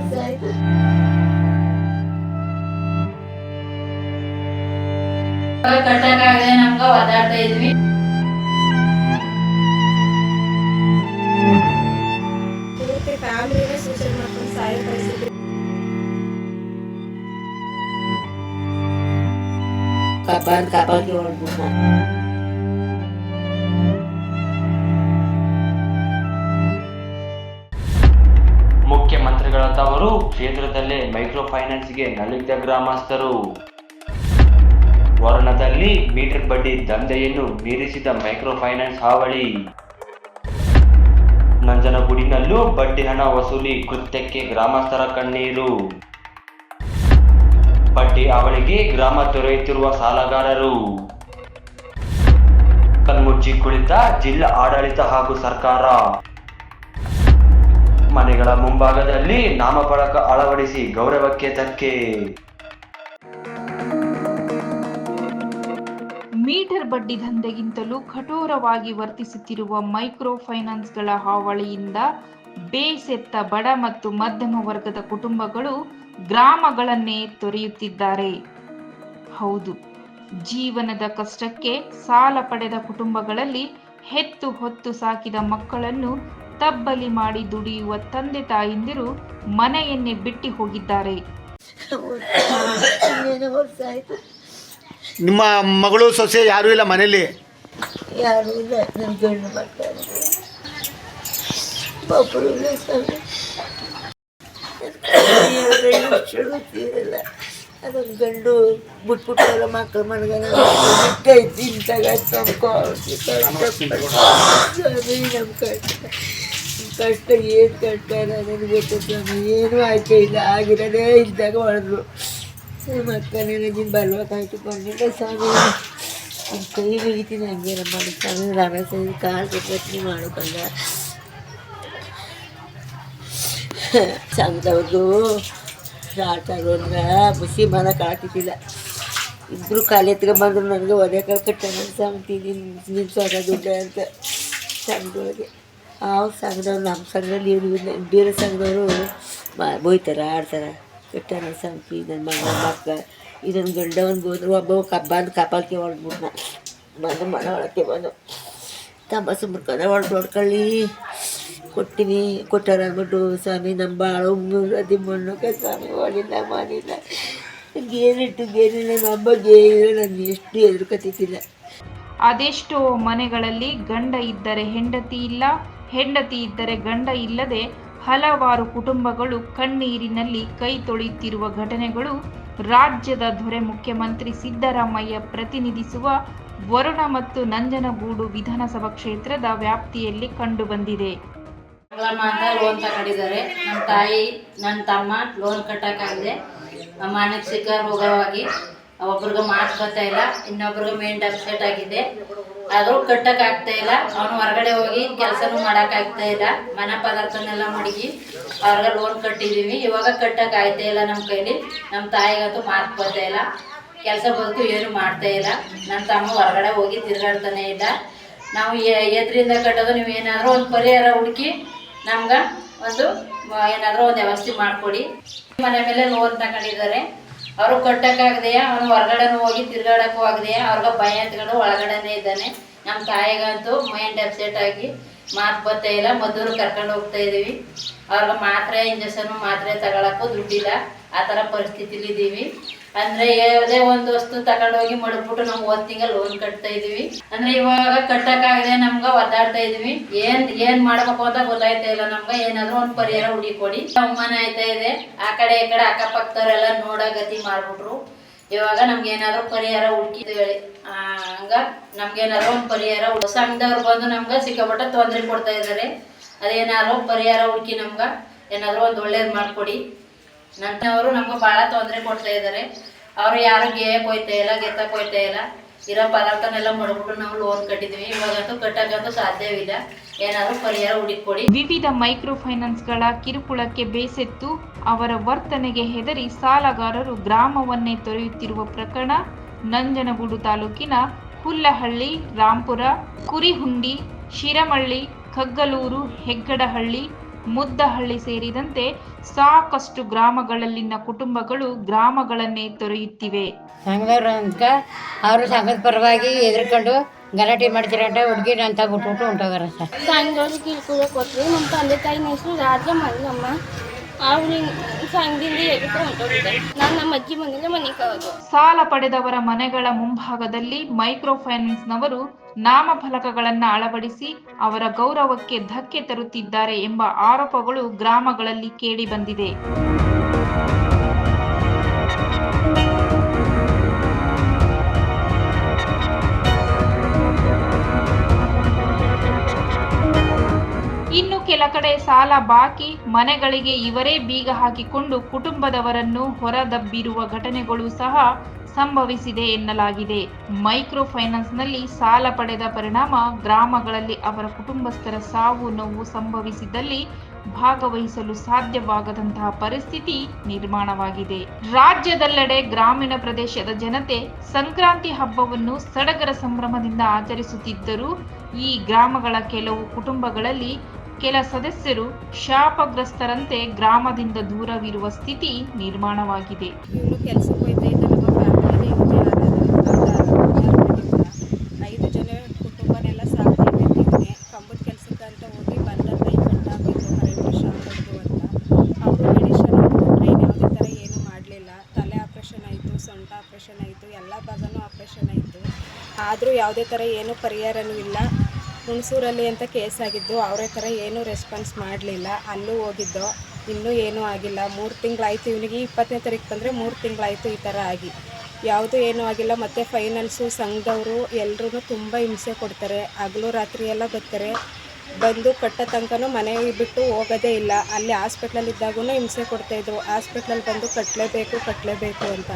ವರ್ಷ ಆಯ್ತು ಕಟ್ಟಕ್ಕಾಗದೆ ನಮ್ಗ ಒದಾಡ್ತಾ ಇದ್ವಿ ಪೂರ್ತಿ ಫ್ಯಾಮಿಲಿನೇ ಸೂಸೈಡ್ ಮಾಡ್ಕೊಂಡು ಸಾಯೋ ಪರಿಸ್ಥಿತಿ kapan kapan jual ಕ್ಷೇತ್ರದಲ್ಲೇ ಮೈಕ್ರೋ ಫೈನಾನ್ಸ್ಗೆ ನಲಿದ ಗ್ರಾಮಸ್ಥರು. ವರ್ಣದಲ್ಲಿ ಮೀಟರ್ ಬಡ್ಡಿ ದಂಧೆಯನ್ನು ಮೀರಿಸಿದ ಮೈಕ್ರೋ ಫೈನಾನ್ಸ್ ಹಾವಳಿ. ನಂಜನಗೂಡಿನಲ್ಲೂ ಬಡ್ಡಿ ಹಣ ವಸೂಲಿ ಕೃತ್ಯಕ್ಕೆ ಗ್ರಾಮಸ್ಥರ ಕಣ್ಣೀರು. ಬಡ್ಡಿ ಅವಳಿಗೆ ಗ್ರಾಮ ದೊರೆಯುತ್ತಿರುವ ಸಾಲಗಾರರು. ಕಣ್ಮುಚ್ಚಿ ಕುಳಿತ ಜಿಲ್ಲಾ ಆಡಳಿತ ಹಾಗೂ ಸರ್ಕಾರ. ಮನೆಗಳ ಮುಂಭಾಗದಲ್ಲಿ ನಾಮಫಲಕ ಅಳವಡಿಸಿ ಗೌರವಕ್ಕೆ ತಕ್ಕೆ. ಮೀಟರ್ ಬಡ್ಡಿ ದಂಧೆಗಿಂತಲೂ ಕಠೋರವಾಗಿ ವರ್ತಿಸುತ್ತಿರುವ ಮೈಕ್ರೋ ಫೈನಾನ್ಸ್ಗಳ ಹಾವಳಿಯಿಂದ ಬೇಸೆತ್ತ ಬಡ ಮತ್ತು ಮಧ್ಯಮ ವರ್ಗದ ಕುಟುಂಬಗಳು ಗ್ರಾಮಗಳನ್ನೇ ತೊರೆಯುತ್ತಿದ್ದಾರೆ. ಹೌದು, ಜೀವನದ ಕಷ್ಟಕ್ಕೆ ಸಾಲ ಪಡೆದ ಕುಟುಂಬಗಳಲ್ಲಿ ಹೆತ್ತು ಹೊತ್ತು ಸಾಕಿದ ಮಕ್ಕಳನ್ನು ತಬ್ಬಲಿ ಮಾಡಿ ದುಡಿಯುವ ತಂದೆ ತಾಯಿಂದಿರು ಮನೆಯನ್ನೇ ಬಿಟ್ಟು ಹೋಗಿದ್ದಾರೆ. ನಿಮ್ಮ ಮಗಳು ಸೊಸೆ ಯಾರೂ ಇಲ್ಲ ಮನೇಲಿ ಯಾರು ಇಲ್ಲ ನನ್ನ ಗಂಡು ಮಕ್ಕಳು. ಒಬ್ಬರು ಇಲ್ಲ ಸ್ವಾಮಿ ಅದೊಂದು ಗಂಡು ಬಿಟ್ಬಿಟ್ಟಲ್ಲ ಮಕ್ಕಳು ಮನೆಗೆ ಇಟ್ಟೈತಿ ಇಂತಾಗ ಸ್ವಾಮಿ ನಮ್ಮ ಕಷ್ಟ ಕಷ್ಟ ಏನು ಕಷ್ಟ ನನಗೆ ಗೊತ್ತಿಲ್ಲ ಏನು ಆಯ್ಕೆ ಇಲ್ಲ ಆಗಿರೋದೇ ಇದ್ದಾಗ ಹೊಡೆದ್ರು ಮತ್ತೆ ನನಗೆ ಬರ್ಬೇಕಾಯ್ತು ಬಂದಿಲ್ಲ ಸ್ವಾಮಿ ನಿಮ್ಮ ಕೈ ಮುಗಿತೀನಿ ಹಂಗೆ ನಮ್ಮ ಸ್ವಾಮಿ ರಮೇಶ ಕಾಲು ಕೊಟ್ಟು ಮಾಡೋಕಲ್ಲ ಸಂಘದವ್ರದ್ದು ಆಗೋದ್ರ ಮುಸಿ ಮನ ಆಗ್ತಿದ್ದಿಲ್ಲ ಇಬ್ಬರು ಕಾಲು ಎತ್ಕೊಂಡ್ಬಂದ್ರು ನನಗೆ ಒದೆ ಕಾಲು ಕಟ್ಟಾನ ಸ್ವಾಮಿ ತಿಂದು ಸ್ವರ ದುಡ್ಡ ಅಂತ ಸಂಘದೊಳಗೆ ಆ ಸಂಘದವ್ರು ನಮ್ಮ ಸಂಘದಲ್ಲಿ ಇವ್ರು ಬೇರೆ ಸಂಘದವರು ಮಾ ಬೈತಾರೆ ಆಡ್ತಾರೆ. ನನ್ನ ಸಂಪಿ ನನ್ನ ಮಗ ಮಕ್ಕ ಇದೊಂದು ಗಂಡ ಒಂದು ಹೋದ್ರು ಒಬ್ಬ ಕಬ್ಬಂದು ಕಪಾಲ್ಕೆ ಹೊಡೆದ್ಬಿಟ್ನ ಬಂದು ಮನ ಒಳಕ್ಕೆ ಬಂದು ತಮ್ಮ ಸುಮ್ಮನೆ ಹೊಡೆದು ಹೊಡ್ಕೊಳ್ಳಿ ಕೊಟ್ಟಿನಿ, ಕೊಟ್ಟಾರ ಅಂದ್ಬಿಟ್ಟು, ಸ್ವಾಮಿ ನಮ್ಮ ಬಾಳು ಅದಿ ಮಣ್ಣಕ್ಕೆ ಸ್ವಾಮಿ ಮಾಡಿಲ್ಲ ಮಾಡಿಲ್ಲ ಗೇರಿಟ್ಟು ಗೇರಿಲ್ಲ ನಮ್ಮ ಬಗ್ಗೆ ನಾನು ಎಷ್ಟು ಎದುರುಕತ್ತಿದ್ದಿಲ್ಲ ಅದೆಷ್ಟೋ ಮನೆಗಳಲ್ಲಿ ಗಂಡ ಇದ್ದರೆ ಹೆಂಡತಿ ಇಲ್ಲ ಹೆಂಡತಿ ಇದ್ದರೆ ಗಂಡ ಇಲ್ಲದೆ ಹಲವಾರು ಕುಟುಂಬಗಳು ಕಣ್ಣೀರಿನಲ್ಲಿ ಕೈ ತೊಳೆಯುತ್ತಿರುವ ಘಟನೆಗಳು ರಾಜ್ಯದ ದೊರೆ ಮುಖ್ಯಮಂತ್ರಿ ಸಿದ್ದರಾಮಯ್ಯ ಪ್ರತಿನಿಧಿಸುವ ವರುಣ ಮತ್ತು ನಂಜನಗೂಡು ವಿಧಾನಸಭಾ ಕ್ಷೇತ್ರದ ವ್ಯಾಪ್ತಿಯಲ್ಲಿ ಕಂಡುಬಂದಿದೆ. ಲೋನ್ ತಗೊಂಡಿದ್ದಾರೆ. ತಾಯಿ ನನ್ನ ತಮ್ಮ ಲೋನ್ ಕಟ್ಟಕ್ಕಾಗದೆ ಮಾನಸಿಕ ರೋಗವಾಗಿ, ಒಬ್ರಿಗೆ ಮಾತು ಬರ್ತಾ ಇಲ್ಲ, ಇನ್ನೊಬ್ರಿಗೆ ಮೈಂಡ್ ಅಪ್ಸೆಟ್ ಆಗಿದೆ. ಆದರೂ ಕಟ್ಟಕ್ ಆಗ್ತಾ ಇಲ್ಲ. ಅವನು ಹೊರಗಡೆ ಹೋಗಿ ಕೆಲಸನೂ ಮಾಡಕ್ ಆಗ್ತಾ ಇಲ್ಲ. ಮನೆ ಪದಾರ್ಥನೆಲ್ಲ ಮಡಗಿ ಅವ್ರಿಗೆ ಲೋನ್ ಕಟ್ಟಿದೀವಿ. ಇವಾಗ ಕಟ್ಟಕ್ ಆಯ್ತಾ ಇಲ್ಲ ನಮ್ಮ ಕೈಲಿ. ನಮ್ಮ ತಾಯಿಗಂತೂ ಮಾತು ಬರ್ತಾ ಇಲ್ಲ. ಕೆಲಸ ಬದುಕು ಏನು ಮಾಡ್ತಾ ಇಲ್ಲ. ನನ್ನ ತಮ್ಮ ಹೊರಗಡೆ ಹೋಗಿ ತಿರುಗಾಡ್ತಾನೆ ಇಲ್ಲ ನಾವು ಎದ್ರಿಂದ ಕಟ್ಟೋದು ನೀವು ಏನಾದರೂ ಒಂದು ಪರಿಹಾರ ಹುಡುಕಿ ನಮ್ಗೆ ಒಂದು ಏನಾದರೂ ಒಂದು ವ್ಯವಸ್ಥೆ ಮಾಡಿಕೊಡಿ. ಮನೆ ಮೇಲೆ ಲೋನ್ ತಗೊಂಡಿದ್ದಾರೆ. ಅವರು ಕಟ್ಟಕ್ಕಾಗದೆಯಾ ಅವ್ನು ಹೊರಗಡೆನೂ ಹೋಗಿ ತಿರ್ಗಾಡಕ್ಕೂ ಆಗದೆಯಾ? ಅವ್ರಿಗೆ ಭಯ ಎತ್ಕೊಂಡು ಒಳಗಡೆನೇ ಇದ್ದಾನೆ. ನಮ್ಮ ತಾಯಿಗಂತೂ ಮೈಂಡ್ ಅಪ್ಸೆಟ್ ಆಗಿ ಮಾತು ಬರ್ತಾ ಇಲ್ಲ. ಮದ್ದೂರು ಕರ್ಕೊಂಡು ಹೋಗ್ತಾ ಇದ್ದೀವಿ. ಅವ್ರಿಗೆ ಮಾತ್ರೆ ಇಂಜೆಕ್ಷನ್ ಮಾತ್ರೆ ತಗೊಳಕ್ಕೂ ದುಡ್ಡಿಲ್ಲ. ಆ ಥರ ಪರಿಸ್ಥಿತಿಲಿ ಇದ್ದೀವಿ. ಅಂದ್ರೆ ಯಾವುದೇ ಒಂದು ವಸ್ತು ತಗೊಂಡೋಗಿ ಮಡಗ್ಬಿಟ್ಟು ನಾವು ಒಂದು ತಿಂಗಳು ಲೋನ್ ಕಟ್ತಾ ಇದೀವಿ ಅಂದ್ರೆ ಇವಾಗ ಕಟ್ಟೋಕ್ಕಾಗದೆ ನಮ್ಗೆ ಒದ್ದಾಡ್ತಾ ಇದೀವಿ ಏನ್, ಏನು ಮಾಡ್ಬೇಕು ಅಂತ ಗೊತ್ತಾಯ್ತಾ ಇಲ್ಲ ನಮ್ಗೆ. ಏನಾದರೂ ಒಂದು ಪರಿಹಾರ ಹುಡುಕೊಡಿ. ಅವಮಾನ ಆಯ್ತಾ ಇದೆ. ಆ ಕಡೆ, ಈ ಕಡೆ ಅಕ್ಕಪಕ್ಕದವರೆಲ್ಲ ನೋಡೋ ಗತಿ ಮಾಡ್ಬಿಟ್ರು. ಇವಾಗ ನಮ್ಗೆ ಏನಾದ್ರು ಪರಿಹಾರ ಹುಡುಕಿ ಹಂಗ ನಮ್ಗೆ ಒಂದು ಪರಿಹಾರ ಸಂಘದವ್ರು ಬಂದು ನಮ್ಗೆ ಸಿಕ್ಕಾಪಟ್ಟೆ ತೊಂದರೆ ಕೊಡ್ತಾ ಇದಾರೆ ಅದೇನಾದ್ರು ಪರಿಹಾರ ಹುಡುಕಿ ನಮ್ಗೆ ಏನಾದರೂ ಒಂದು ಒಳ್ಳೇದ್ ಮಾಡ್ಕೊಡಿ. ನನ್ನವರು ನಮ್ಗೆ ಭಾಳ ತೊಂದರೆ ಕೊಡ್ತಾ ಇದ್ದಾರೆ. ಅವರು ಯಾರು ಗೇಯಕ್ಕೆ ಹೋಯ್ತಾ ಇಲ್ಲ ಗೆತ್ತಕ್ಕೆ ಹೋಯ್ತಾ ಇಲ್ಲ. ಇರೋ ಪದಾರ್ಥನೆಲ್ಲ ಮಡ್ಬಿಟ್ಟು ನಾವು ಲೋನ್ ಕಟ್ಟಿದ್ವಿ. ಇವಾಗಂತೂ ಕಟ್ಟಕ್ಕಂತೂ ಸಾಧ್ಯವಿಲ್ಲ. ಏನಾದರೂ ಪರಿಹಾರ ಹುಡುಕೊಡಿ ವಿವಿಧ ಮೈಕ್ರೋ ಫೈನಾನ್ಸ್ಗಳ ಕಿರುಕುಳಕ್ಕೆ ಬೇಸೆತ್ತು ಅವರ ವರ್ತನೆಗೆ ಹೆದರಿ ಸಾಲಗಾರರು ಗ್ರಾಮವನ್ನೇ ತೊರೆಯುತ್ತಿರುವ ಪ್ರಕರಣ ನಂಜನಗೂಡು ತಾಲೂಕಿನ ಹುಲ್ಲಹಳ್ಳಿ, ರಾಂಪುರ, ಕುರಿಹುಂಡಿ, ಶಿರಮಳ್ಳಿ, ಕಗ್ಗಲೂರು, ಹೆಗ್ಗಡಹಳ್ಳಿ, ಮುದ್ದಹಳ್ಳಿ ಸೇರಿದಂತೆ ಸಾಕಷ್ಟು ಗ್ರಾಮಗಳಲ್ಲಿನ ಕುಟುಂಬಗಳು ಗ್ರಾಮಗಳನ್ನೇ ತೊರೆಯುತ್ತಿವೆ. ಸಂಘದವ್ರು ಅಂತ ಅವರು ಸಂಘದ ಪರವಾಗಿ ಎದುರ್ಕೊಂಡು ಗಲಾಟೆ ಮಾಡ್ತೀರಂಟ ಹುಡುಗಿ ಅಂತ ಬಿಟ್ಬಿಟ್ಟು ಹೊಂಟೋಗಾರ ಸರ್. ಸಾಯಂಕಾಲ ಕೊಟ್ಟರು ನಮ್ಮ ತಂದೆ ತಾಯಿನ ಹೆಸರು ರಾಜಮ್ಮ ಮಂಗಮ್ಮ ಸಾಲ ಪಡೆದವರ ಮನೆಗಳ ಮುಂಭಾಗದಲ್ಲಿ ಮೈಕ್ರೋ ಫೈನಾನ್ಸ್ನವರು ನಾಮಫಲಕಗಳನ್ನು ಅಳವಡಿಸಿ ಅವರ ಗೌರವಕ್ಕೆ ಧಕ್ಕೆ ತರುತ್ತಿದ್ದಾರೆ ಎಂಬ ಆರೋಪಗಳು ಗ್ರಾಮಗಳಲ್ಲಿ ಕೇಳಿಬಂದಿದೆ ಕೆಲ ಕಡೆ ಸಾಲ ಬಾಕಿ, ಮನೆಗಳಿಗೆ ಇವರೇ ಬೀಗ ಹಾಕಿಕೊಂಡು ಕುಟುಂಬದವರನ್ನು ಹೊರದಬ್ಬಿರುವ ಘಟನೆಗಳು ಸಹ ಸಂಭವಿಸಿದೆ ಎನ್ನಲಾಗಿದೆ. ಮೈಕ್ರೋ ಫೈನಾನ್ಸ್ನಲ್ಲಿ ಸಾಲ ಪಡೆದ ಪರಿಣಾಮ ಗ್ರಾಮಗಳಲ್ಲಿ ಅವರ ಕುಟುಂಬಸ್ಥರ ಸಾವು ನೋವು ಸಂಭವಿಸಿದಲ್ಲಿ ಭಾಗವಹಿಸಲು ಸಾಧ್ಯವಾಗದಂತಹ ಪರಿಸ್ಥಿತಿ ನಿರ್ಮಾಣವಾಗಿದೆ. ರಾಜ್ಯದೆಲ್ಲೆಡೆ ಗ್ರಾಮೀಣ ಪ್ರದೇಶದ ಜನತೆ ಸಂಕ್ರಾಂತಿ ಹಬ್ಬವನ್ನು ಸಡಗರ ಸಂಭ್ರಮದಿಂದ ಆಚರಿಸುತ್ತಿದ್ದರೂ ಈ ಗ್ರಾಮಗಳ ಕೆಲವು ಕುಟುಂಬಗಳಲ್ಲಿ ಕೆಲ ಸದಸ್ಯರು ಶಾಪಗ್ರಸ್ತರಂತೆ ಗ್ರಾಮದಿಂದ ದೂರವಿರುವ ಸ್ಥಿತಿ ನಿರ್ಮಾಣವಾಗಿದೆ. ಐದು ಜನ ಕುಟುಂಬನೆಲ್ಲ ಸಾಕ್ತಾ ಇದ್ದೀನಿ ಕಂಬದ ಕೆಲಸಕ್ಕೆ ಅಂತ ಹೋಗಿ ಬಂದ ಕೈ ಕಟ್ಟಾಗಿತ್ತು ಕರೆಂಟ್ ಶಾಕ್ ಹೊಡೆದು ಅಂತ. ಅವರು ಮೆಡಿಷನ್ ಕೊಟ್ಟರೆ ಯಾವುದೇ ಥರ ಏನೂ ಮಾಡಲಿಲ್ಲ. ತಲೆ ಆಪ್ರೇಷನ್ ಆಯಿತು, ಸೊಂಟ ಆಪ್ರೇಷನ್ ಆಯಿತು, ಎಲ್ಲ ಭಾಗನೂ ಆಪ್ರೇಷನ್ ಆಯಿತು. ಆದರೂ ಯಾವುದೇ ಥರ ಏನೂ ಪರಿಹಾರನೂ ಇಲ್ಲ. ಹುಣಸೂರಲ್ಲಿ ಅಂತ ಕೇಸ್ ಆಗಿದ್ದು ಅವರೇ ಥರ ಏನೂ ರೆಸ್ಪಾನ್ಸ್ ಮಾಡಲಿಲ್ಲ. ಅಲ್ಲೂ ಹೋಗಿದ್ದೋ, ಇನ್ನೂ ಏನೂ ಆಗಿಲ್ಲ. ಮೂರು ತಿಂಗಳಾಯಿತು ಇವನಿಗೆ ಇಪ್ಪತ್ತನೇ ತಾರೀಕು ಬಂದರೆ ಮೂರು ತಿಂಗಳಾಯಿತು ಈ ಥರ ಆಗಿ. ಯಾವುದೂ ಏನೂ ಆಗಿಲ್ಲ. ಮತ್ತು ಫೈನಲ್ಸು ಸಂಘದವರು ಎಲ್ಲರೂ ತುಂಬ ಹಿಂಸೆ ಕೊಡ್ತಾರೆ. ಹಗಲು ರಾತ್ರಿ ಎಲ್ಲ ಬರ್ತಾರೆ. ಬಂದು ಕಟ್ಟೋ ತನಕನೂ ಮನೆ ಬಿಟ್ಟು ಹೋಗೋದೇ ಇಲ್ಲ. ಅಲ್ಲಿ ಹಾಸ್ಪಿಟ್ಲಲ್ಲಿ ಇದ್ದಾಗೂ ಹಿಂಸೆ ಕೊಡ್ತಾಯಿದ್ರು ಹಾಸ್ಪಿಟ್ಲಲ್ಲಿ ಬಂದು ಕಟ್ಟಲೇಬೇಕು ಕಟ್ಟಲೇಬೇಕು ಅಂತ.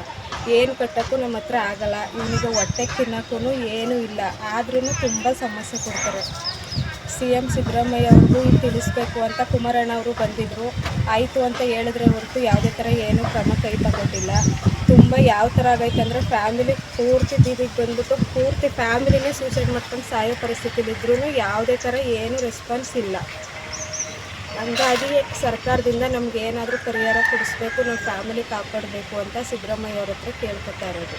ಏನು ಕಟ್ಟೋಕ್ಕೂ ನಮ್ಮ ಹತ್ರ ಆಗಲ್ಲ. ಇವನಿಗೆ ಹೊಟ್ಟೆ ತಿನ್ನೋಕ್ಕೂ ಏನೂ ಇಲ್ಲ. ಆದ್ರೂ ತುಂಬ ಸಮಸ್ಯೆ ಕೊಡ್ತಾರೆ. ಸಿ ಎಂ ಸಿದ್ದರಾಮಯ್ಯ ಅವ್ರಿಗೂ ಇಲ್ಲಿ ತಿಳಿಸ್ಬೇಕು ಅಂತ ಕುಮಾರಣ್ಣ ಅವರು ಬಂದಿದ್ದರು ಆಯಿತು ಅಂತ ಹೇಳಿದ್ರೆ ಹೊರತು ಯಾವುದೇ ಥರ ಏನು ಕ್ರಮ ಕೈ ತಗೊಂಡಿಲ್ಲ. ತುಂಬ ಯಾವ ಥರ ಆಗೈತೆ ಅಂದರೆ ಫ್ಯಾಮಿಲಿ ಪೂರ್ತಿ ಬೀದಿಗೆ ಬಂದ್ಬಿಟ್ಟು ಪೂರ್ತಿ ಫ್ಯಾಮಿಲಿನೇ ಸೂಸೈಡ್ ಮಾಡ್ಕೊಂಡು ಸಾಯೋ ಪರಿಸ್ಥಿತಿಲಿದ್ರೂ ಯಾವುದೇ ಥರ ಏನೂ ರೆಸ್ಪಾನ್ಸ್ ಇಲ್ಲ. ಹಂಗಾಗಿ ಸರ್ಕಾರದಿಂದ ನಮ್ಗೆ ಏನಾದರೂ ಪರಿಹಾರ ಕೊಡಿಸ್ಬೇಕು ನಮ್ಮ ಫ್ಯಾಮಿಲಿ ಕಾಪಾಡಬೇಕು ಅಂತ ಸಿದ್ದರಾಮಯ್ಯ ಅವ್ರ ಹತ್ರ ಕೇಳ್ಕೊತಾ ಇರೋದು.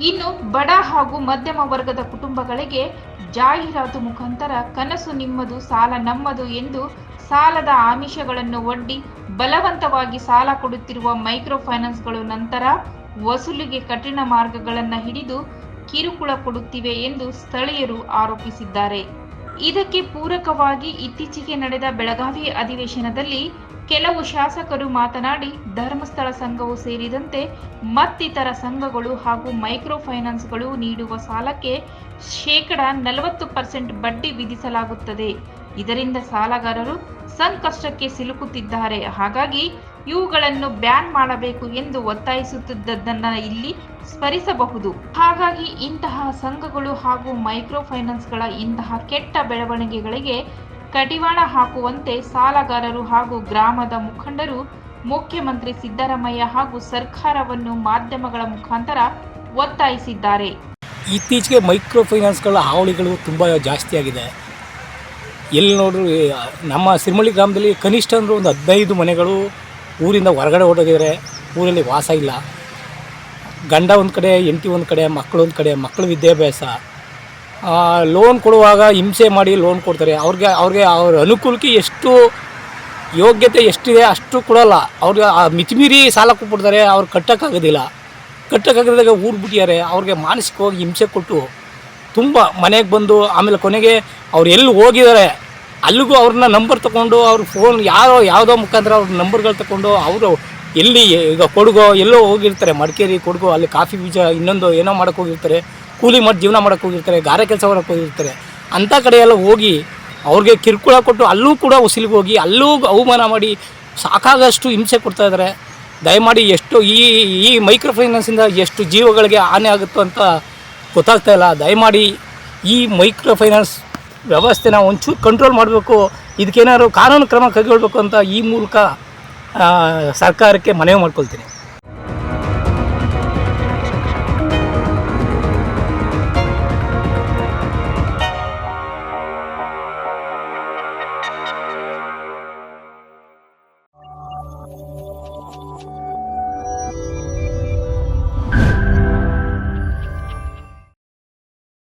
ಇನ್ನು ಬಡ ಹಾಗೂ ಮಧ್ಯಮ ವರ್ಗದ ಕುಟುಂಬಗಳಿಗೆ ಜಾಹೀರಾತು ಮುಖಾಂತರ ಕನಸು ನಿಮ್ಮದು, ಸಾಲ ನಮ್ಮದು ಎಂದು ಸಾಲದ ಆಮಿಷಗಳನ್ನು ಒಡ್ಡಿ ಬಲವಂತವಾಗಿ ಸಾಲ ಕೊಡುತ್ತಿರುವ ಮೈಕ್ರೋ ಫೈನಾನ್ಸ್ಗಳು ನಂತರ ವಸೂಲಿಗೆ ಕಠಿಣ ಮಾರ್ಗಗಳನ್ನು ಹಿಡಿದು ಕಿರುಕುಳ ಕೊಡುತ್ತಿವೆ ಎಂದು ಸ್ಥಳೀಯರು ಆರೋಪಿಸಿದ್ದಾರೆ. ಇದಕ್ಕೆ ಪೂರಕವಾಗಿ ಇತ್ತೀಚೆಗೆ ನಡೆದ ಬೆಳಗಾವಿ ಅಧಿವೇಶನದಲ್ಲಿ ಕೆಲವು ಶಾಸಕರು ಮಾತನಾಡಿ, ಧರ್ಮಸ್ಥಳ ಸಂಘವು ಸೇರಿದಂತೆ ಮತ್ತಿತರ ಸಂಘಗಳು ಹಾಗೂ ಮೈಕ್ರೋ ಫೈನಾನ್ಸ್ಗಳು ನೀಡುವ ಸಾಲಕ್ಕೆ ಶೇಕಡ ನಲವತ್ತು ಪರ್ಸೆಂಟ್ ಬಡ್ಡಿ ವಿಧಿಸಲಾಗುತ್ತದೆ. ಇದರಿಂದ ಸಾಲಗಾರರು ಸಂಕಷ್ಟಕ್ಕೆ ಸಿಲುಕುತ್ತಿದ್ದಾರೆ. ಹಾಗಾಗಿ ಇವುಗಳನ್ನು ಬ್ಯಾನ್ ಮಾಡಬೇಕು ಎಂದು ಒತ್ತಾಯಿಸುತ್ತಿದ್ದದ್ದನ್ನ ಇಲ್ಲಿ ಸ್ಮರಿಸಬಹುದು. ಹಾಗಾಗಿ ಇಂತಹ ಸಂಘಗಳು ಹಾಗೂ ಮೈಕ್ರೋ ಫೈನಾನ್ಸ್ಗಳ ಇಂತಹ ಕೆಟ್ಟ ಬೆಳವಣಿಗೆಗಳಿಗೆ ಕಡಿವಾಣ ಹಾಕುವಂತೆ ಸಾಲಗಾರರು ಹಾಗೂ ಗ್ರಾಮದ ಮುಖಂಡರು, ಮುಖ್ಯಮಂತ್ರಿ ಸಿದ್ದರಾಮಯ್ಯ ಹಾಗೂ ಸರ್ಕಾರವನ್ನು ಮಾಧ್ಯಮಗಳ ಮುಖಾಂತರ ಒತ್ತಾಯಿಸಿದ್ದಾರೆ. ಇತ್ತೀಚೆಗೆ ಮೈಕ್ರೋ ಫೈನಾನ್ಸ್ಗಳ ಹಾವಳಿಗಳು ತುಂಬ ಜಾಸ್ತಿಯಾಗಿದೆ ಎಲ್ಲಿ ನೋಡ್ರಿ, ನಮ್ಮ ಸಿರಿಮಳ್ಳಿ ಗ್ರಾಮದಲ್ಲಿ ಕನಿಷ್ಠ ಅಂದರೆ ಒಂದು ಹದಿನೈದು ಮನೆಗಳು ಊರಿಂದ ಹೊರಗಡೆ ಹೊರಟಿದ್ದಾರೆ ಊರಲ್ಲಿ ವಾಸ ಇಲ್ಲ. ಗಂಡ ಒಂದು ಕಡೆ, ಹೆಂಡತಿ ಒಂದು ಕಡೆ ಮಕ್ಕಳು ಒಂದು ಕಡೆ ಮಕ್ಕಳು ವಿದ್ಯಾಭ್ಯಾಸ. ಲೋನ್ ಕೊಡುವಾಗ ಹಿಂಸೆ ಮಾಡಿ ಲೋನ್ ಕೊಡ್ತಾರೆ. ಅವ್ರಿಗೆ ಅವ್ರಿಗೆ ಅವ್ರ ಅನುಕೂಲಕ್ಕೆ ಎಷ್ಟು ಯೋಗ್ಯತೆ ಎಷ್ಟಿದೆ ಅಷ್ಟು ಕೊಡೋಲ್ಲ. ಅವ್ರಿಗೆ ಆ ಮಿತಿಮೀರಿ ಸಾಲ ಕೊಟ್ಬಿಡ್ತಾರೆ, ಅವ್ರು ಕಟ್ಟೋಕ್ಕಾಗೋದಿಲ್ಲ. ಕಟ್ಟೋಕ್ಕಾಗದಾಗ ಊರು ಬಿಟ್ಟಿದ್ದಾರೆ. ಅವ್ರಿಗೆ ಮಾನಸಿಕವಾಗಿ ಹಿಂಸೆ ಕೊಟ್ಟು ತುಂಬ ಮನೆಗೆ ಬಂದು ಆಮೇಲೆ ಕೊನೆಗೆ ಅವ್ರು ಎಲ್ಲಿ ಹೋಗಿದ್ದಾರೆ ಅಲ್ಲಿಗೂ ಅವ್ರನ್ನ ನಂಬರ್ ತಗೊಂಡು ಅವ್ರ ಫೋನ್ ಯಾರೋ ಯಾವುದೋ ಮುಖಾಂತರ ಅವ್ರ ನಂಬರ್ಗಳು ತಗೊಂಡು ಅವರು ಎಲ್ಲಿ ಈಗ ಕೊಡಗೋ ಎಲ್ಲೋ ಹೋಗಿರ್ತಾರೆ, ಮಡಿಕೇರಿ, ಕೊಡಗು, ಅಲ್ಲಿ ಕಾಫಿ ಬೀಜ ಇನ್ನೊಂದು ಏನೋ ಮಾಡೋಕೆ ಹೋಗಿರ್ತಾರೆ, ಕೂಲಿ ಮಾಡಿ ಜೀವನ ಮಾಡೋಕೆ ಹೋಗಿರ್ತಾರೆ, ಗಾರೆ ಕೆಲಸ ಮಾಡೋಕೆ ಹೋಗಿರ್ತಾರೆ ಅಂಥ ಕಡೆಯೆಲ್ಲ ಹೋಗಿ ಅವ್ರಿಗೆ ಕಿರುಕುಳ ಕೊಟ್ಟು ಅಲ್ಲೂ ಕೂಡ ಉಸಿಲಿಗೆ ಹೋಗಿ ಅಲ್ಲೂ ಅವಮಾನ ಮಾಡಿ ಸಾಕಾಗಷ್ಟು ಹಿಂಸೆ ಕೊಡ್ತಾ ಇದ್ದಾರೆ ದಯಮಾಡಿ ಎಷ್ಟು ಈ ಈ ಮೈಕ್ರೋ ಫೈನಾನ್ಸಿಂದ ಎಷ್ಟು ಜೀವಗಳಿಗೆ ಹಾನಿ ಆಗುತ್ತೋ ಅಂತ ಗೊತ್ತಾಗ್ತಾ ಇಲ್ಲ. ದಯಮಾಡಿ ಈ ಮೈಕ್ರೋ ಫೈನಾನ್ಸ್ ವ್ಯವಸ್ಥೆನ ಒಂಚೂರು ಕಂಟ್ರೋಲ್ ಮಾಡಬೇಕು. ಇದಕ್ಕೇನಾದ್ರು ಕಾನೂನು ಕ್ರಮ ಕೈಗೊಳ್ಬೇಕು ಅಂತ ಈ ಮೂಲಕ ಸರ್ಕಾರಕ್ಕೆ ಮನವಿ ಮಾಡ್ಕೊಳ್ತೀನಿ.